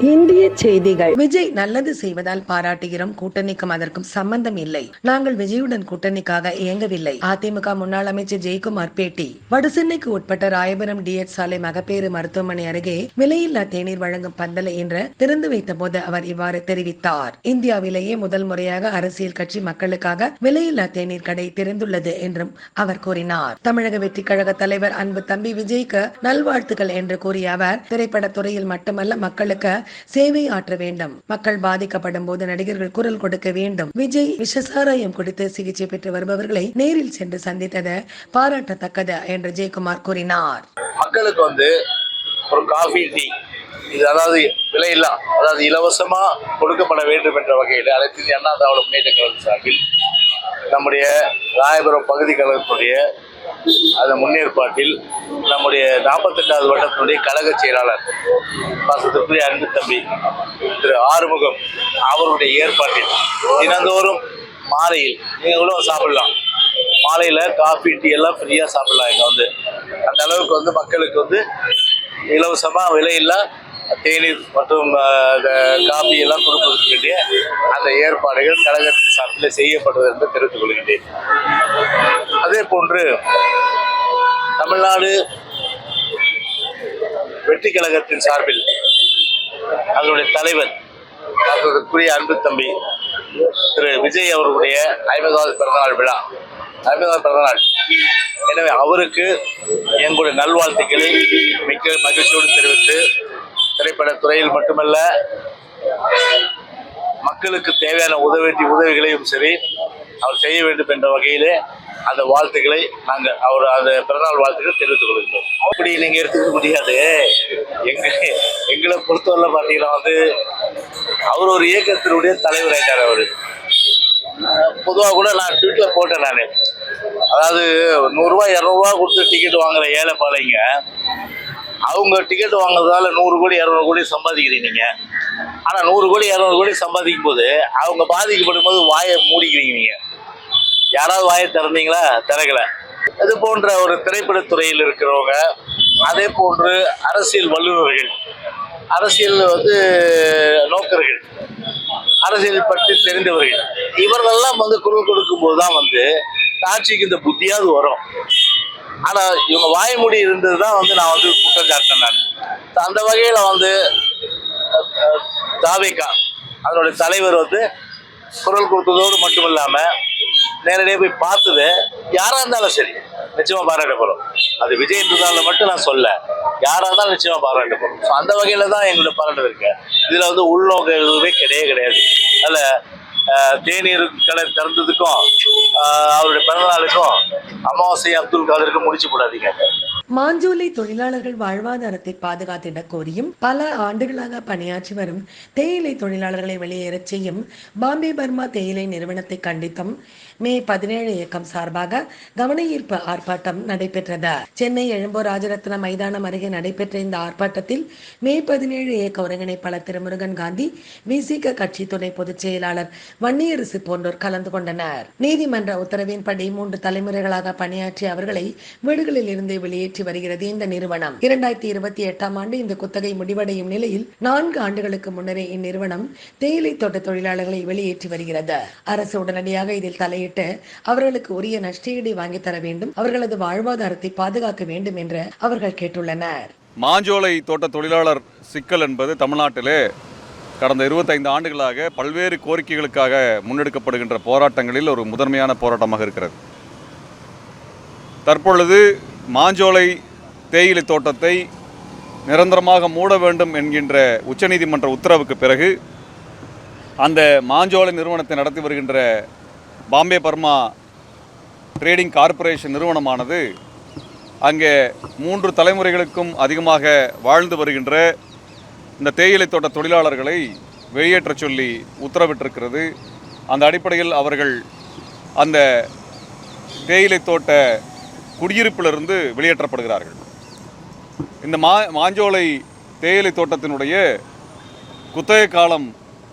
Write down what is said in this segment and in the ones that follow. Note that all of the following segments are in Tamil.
இந்திய செய்திகள். விஜய் நல்லது செய்வதால் பாராட்டுகிறோம். கூட்டணிக்கும் அதற்கும் சம்பந்தம் இல்லை. நாங்கள் விஜயுடன் கூட்டணிக்காக இயங்கவில்லை. அதிமுக முன்னாள் அமைச்சர் ஜெயக்குமார் பேட்டி. வடசென்னைக்கு உட்பட்ட ராயபுரம் டிஎச் சாலை மகப்பேறு மருத்துவமனை அருகே விலையில்லா தேநீர் வழங்கும் பந்தலை என்ற திறந்து வைத்த போது அவர் இவ்வாறு தெரிவித்தார். இந்தியாவிலேயே முதல் முறையாக அரசியல் கட்சி மக்களுக்காக விலையில்லா தேநீர் கடை திறந்துள்ளது என்றும் அவர் கூறினார். தமிழக வெற்றி கழக தலைவர் அன்பு தம்பி விஜய்க்கு நல்வாழ்த்துக்கள் என்று கூறிய அவர் திரைப்படத் துறையில் மட்டுமல்ல மக்களுக்கு சேவை ஆற்ற வேண்டும். மக்கள் பாதிக்கப்படும் போது நடிகர்கள் குரல் கொடுக்க வேண்டும். விஜய் விஷசாராயம் கொடுத்து சிகிச்சை பெற்று வருபவர்களை நேரில் சென்று சந்தித்தது பாராட்டத்தக்கது என்று ஜெயக்குமார் கூறினார். மக்களுக்கு வந்து ஒரு காஃபி டீ இது அதாவது விலையில்லா அதாவது இலவசமா கொடுக்கப்பட வேண்டும் என்ற வகையில் அனைத்து அண்ணா திராவிட முன்னேற்ற கழகம் சார்பில் நம்முடைய ராயபுரம் பகுதி கழகத்துடைய அந்த முன்னேற்பாட்டில் நம்முடைய நாற்பத்தெட்டாவது வட்டத்தினுடைய கழக செயலாளர் பாசத்திற்குரிய அன்பு தம்பி திரு ஆறுமுகம் அவருடைய ஏற்பாட்டில் தினந்தோறும் மாலையில் நீங்கள் கூட சாப்பிடலாம். மாலையில் காஃபி டீ எல்லாம் ஃப்ரீயாக சாப்பிடலாம் இங்கே வந்து. அந்த அளவுக்கு வந்து மக்களுக்கு வந்து இலவசமாக விலையில்லா தேநீர் மற்றும் காபி எல்லாம் கொடுப்பதற்கு வேண்டிய அந்த ஏற்பாடுகள் கழகத்தின் சார்பில் செய்யப்படுவது என்று தெரிவித்துக் கொள்கின்றேன். அதே போன்று தமிழ்நாடு வெற்றி கழகத்தின் சார்பில் அதனுடைய தலைவர் அதற்குரிய அன்பு தம்பி திரு விஜய் அவர்களுடைய ஐம்பதாவது பிறந்தநாள் விழா. ஐம்பதாவது பிறந்தநாள். எனவே அவருக்கு எங்களுடைய நல்வாழ்த்துக்களை மிக்க மகிழ்ச்சியோடு தெரிவித்து திரைப்படத்துறையில் மட்டுமல்ல மக்களுக்கு தேவையான உதவி உதவிகளையும் சரி அவர் செய்ய வேண்டும் என்ற வகையிலே அந்த வாழ்த்துக்களை நாங்கள் அவர் அந்த பிறநாள் வாழ்த்துக்களை தெரிவித்துக் கொள்கிறோம் அப்படி நீங்கள் எடுத்துக்க முடியாது. எங்க எங்களை பொறுத்தவரை பார்த்தீங்கன்னா வந்து அவர் ஒரு இயக்கத்தினுடைய தலைவர் ஆயிட்டார் அவர். பொதுவாக கூட நான் ட்விட்டில் போட்டேன் நான். அதாவது நூறுரூவா இரநூறுவா கொடுத்து டிக்கெட் வாங்குற ஏழை பாலைங்க அவங்க டிக்கெட் வாங்குறதால நூறு கோடி இரநூறு கோடி சம்பாதிக்கிறீங்க நீங்கள் ஆனால் நூறு கோடி இரநூறு கோடி சம்பாதிக்கும் போது அவங்க பாதிக்கப்படும் போது வாயை மூடிக்கிறீங்க நீங்கள் யாராவது வாயை திறந்தீங்களா? திறக்கல. இது போன்ற ஒரு திரைப்படத்துறையில் இருக்கிறவங்க அதே போன்று அரசியல் வல்லுநர்கள் அரசியல் வந்து நோக்கர்கள் அரசியல் பற்றி தெரிந்தவர்கள் இவர்கள்லாம் வந்து குரல் கொடுக்கும்போது தான் வந்து ஆட்சிக்கு இந்த புத்தியாவது வரும். ஆனா இவங்க வாய்மூடி இருந்தது தான் வந்து நான் வந்து குற்றம் சாட்டினேன் நான். அந்த வகையில வந்து அஹ், அதனுடைய தலைவர் வந்து குரல் கொடுத்ததோடு மட்டும் இல்லாம நேரடியாக போய் பார்த்தது யாரா இருந்தாலும் சரி நிச்சயமா பாராட்டப்படும் அது விஜய் என்றதால மட்டும் நான் சொல்ல யாரா இருந்தாலும் நிச்சயமா பாராட்டப்படும் ஸோ அந்த வகையில தான் எங்களுடைய பாராட்டு இருக்கு. இதுல வந்து உள்நோக்கம் எதுவுமே கிடையவே கிடையாது. அதில் தேநீர் கடை திறந்ததுக்கும் அவருடைய பிறந்தநாளுக்கும் அமாவாசை அப்துல் காதருக்கும் முடிச்சு போடாதீங்க. மாஞ்சோலை தொழிலாளர்கள் வாழ்வாதாரத்தை பாதுகாத்திட கோரியும் பல ஆண்டுகளாக பணியாற்றி வரும் தேயிலை தொழிலாளர்களை வெளியேறச் செய்யும் பாம்பே பர்மா தேயிலை நிறுவனத்தை கண்டித்தும் மே பதினேழு இயக்கம் சார்பாக கவன ஈர்ப்பு ஆர்ப்பாட்டம் நடைபெற்றது. சென்னை எழும்பூர் ராஜரத்ன மைதானம் அருகே நடைபெற்ற இந்த ஆர்ப்பாட்டத்தில் மே பதினேழு இயக்க ஒருங்கிணைப்பாளர் திரு முருகன் காந்தி விசிக கட்சி துணை பொதுச் செயலாளர் வன்னியரசு போன்றோர் கலந்து கொண்டனர். நீதிமன்ற உத்தரவின்படி மூன்று தலைமுறைகளாக பணியாற்றிய அவர்களை வீடுகளில் இருந்து வெளியேற்றி வருகிறது இந்த நிறுவனம். இரண்டாயிரத்தி இருபத்தி எட்டாம் ஆண்டு இந்த குத்தகை முடிவடையும் நிலையில் நான்கு ஆண்டுகளுக்கு முன்னரே இந்நிறுவனம் தேயிலை தோட்ட தொழிலாளர்களை வெளியேற்றி வருகிறது. அரசு உடனடியாக இதில் தலையிட்டு அவர்களுக்கு உரிய நஷ்டஈடு வாங்கி தர வேண்டும். அவர்களது வாழ்வாதாரத்தை பாதுகாக்க வேண்டும் என்று அவர்கள் கேட்டுள்ளனர். மாஞ்சோலை தோட்ட தொழிலாளர் சிக்கல் என்பது தமிழ்நாட்டிலே கடந்த இருபத்தைந்து ஆண்டுகளாக பல்வேறு கோரிக்கைகளுக்காக முன்னெடுக்கப்படுகின்ற போராட்டங்களில் ஒரு முதன்மையான போராட்டமாக இருக்கிறது. தற்பொழுது மாஞ்சோலை தேயிலை தோட்டத்தை நிரந்தரமாக மூட வேண்டும் என்கின்ற உச்சநீதிமன்ற உத்தரவுக்கு பிறகு அந்த மாஞ்சோலை நிறுவனத்தை நடத்தி வருகின்ற பாம்பே பர்மா ட்ரேடிங் கார்ப்பரேஷன் நிறுவனமானது அங்கே மூன்று தலைமுறைகளுக்கும் அதிகமாக வாழ்ந்து வருகின்ற இந்த தேயிலை தோட்ட தொழிலாளர்களை வெளியேற்றச் சொல்லி உத்தரவிட்டிருக்கிறது. அந்த அடிப்படையில் அவர்கள் அந்த தேயிலை தோட்ட குடியிருப்பிலிருந்து வெளியேற்றப்படுகிறார்கள். இந்த மா மாஞ்சோலை தேயிலை தோட்டத்தினுடைய குத்தகை காலம்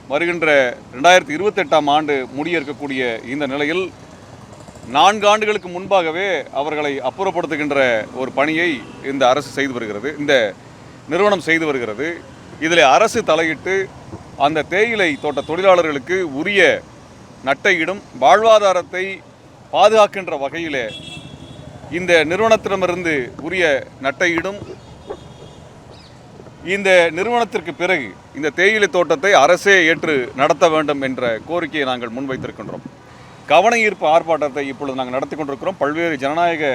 வருகின்ற ரெண்டாயிரத்தி இருபத்தெட்டாம் ஆண்டு முடிய இருக்கக்கூடிய இந்த நிலையில் நான்கு ஆண்டுகளுக்கு முன்பாகவே அவர்களை அப்புறப்படுத்துகின்ற ஒரு பணியை இந்த அரசு செய்து வருகிறது. இந்த நிறுவனம் செய்து வருகிறது. இதில் அரசு தலையிட்டு அந்த தேயிலை தோட்ட தொழிலாளர்களுக்கு உரிய நட்டையிடும் வாழ்வாதாரத்தை பாதுகாக்கின்ற வகையிலே இந்த நிறுவனத்திடமிருந்து உரிய நட்டையிடும் இந்த நிறுவனத்திற்கு பிறகு இந்த தேயிலை தோட்டத்தை அரசே ஏற்று நடத்த வேண்டும் என்ற கோரிக்கையை நாங்கள் முன்வைத்திருக்கின்றோம். கவன ஈர்ப்பு ஆர்ப்பாட்டத்தை இப்பொழுது நாங்கள் நடத்தி கொண்டிருக்கிறோம். பல்வேறு ஜனநாயக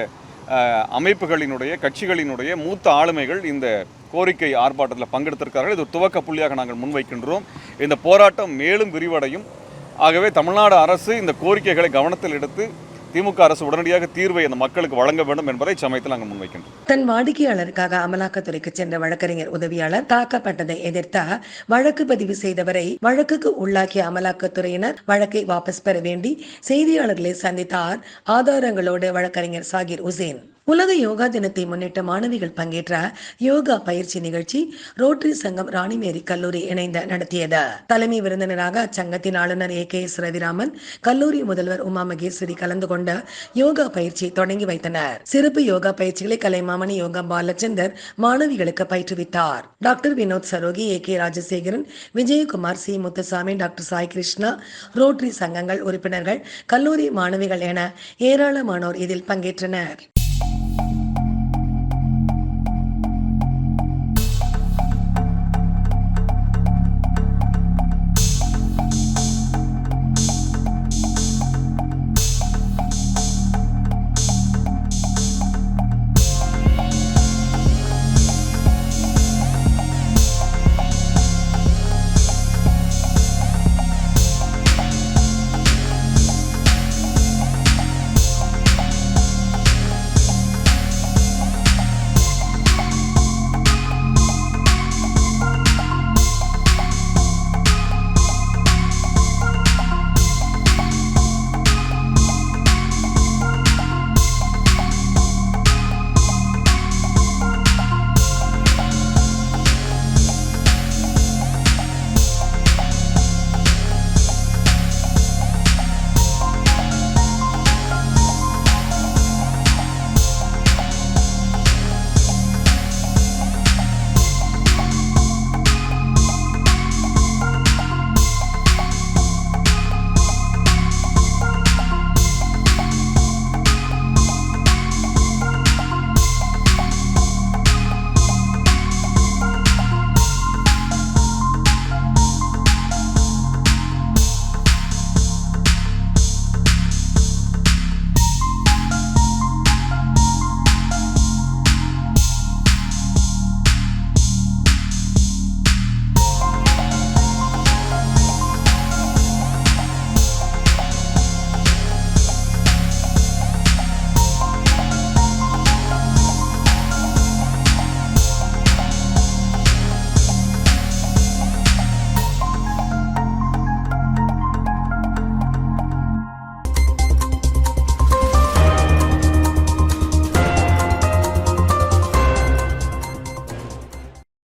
அமைப்புகளினுடைய கட்சிகளினுடைய மூத்த ஆளுமைகள் இந்த கோரிக்கை ஆர்ப்பாட்டத்தில் பங்கெடுத்திருக்கிறார்கள். இது துவக்க புள்ளியாக நாங்கள் முன்வைக்கின்றோம். இந்த போராட்டம் மேலும் விரிவடையும். ஆகவே தமிழ்நாடு அரசு இந்த கோரிக்கைகளை கவனத்தில் எடுத்து திமுக அரசு உடனடியாக தீர்வை அந்த மக்களுக்கு வழங்க வேண்டும் என்பதை சமயத்தில் நாங்கள் முன்வைக்கின்றோம். தன் வாடிக்கையாளருக்காக அமலாக்கத்துறைக்கு சென்ற வழக்கறிஞர் உதவியாளர் தாக்கப்பட்டதை எதிர்த்த வழக்கு பதிவு செய்தவரை வழக்குக்கு உள்ளாக்கிய அமலாக்கத்துறையினர் வழக்கை வாபஸ் பெற வேண்டி செய்தியாளர்களை சந்தித்தார். ஆதாரங்களோடு வழக்கறிஞர் சாகிர் உசேன். உலக யோகா தினத்தை முன்னிட்டு மாணவிகள் பங்கேற்ற யோகா பயிற்சி நிகழ்ச்சி ரோட்டரி சங்கம் ராணிமேரி கல்லூரி இணைந்து நடத்தியது. தலைமை விருந்தினராக அச்சங்கத்தின் ஆளுநர் ஏ. கே. எஸ் ரவிராமன் கல்லூரி முதல்வர் உமா மகேஸ்வரி கலந்து கொண்ட யோகா பயிற்சியை தொடங்கி வைத்தனர். சிறப்பு யோகா பயிற்சிகளை கலைமாமணி யோகா பாலச்சந்தர் மாணவிகளுக்கு பயிற்றுவித்தார். Doctor Vinod Sarogi A. K. Rajasekaran Vijayakumar C. Muthusamy doctor Sai Krishna rotary சங்கங்கள் உறுப்பினர்கள் கல்லூரி மாணவிகள் என ஏராளமானோர் இதில் பங்கேற்றனர்.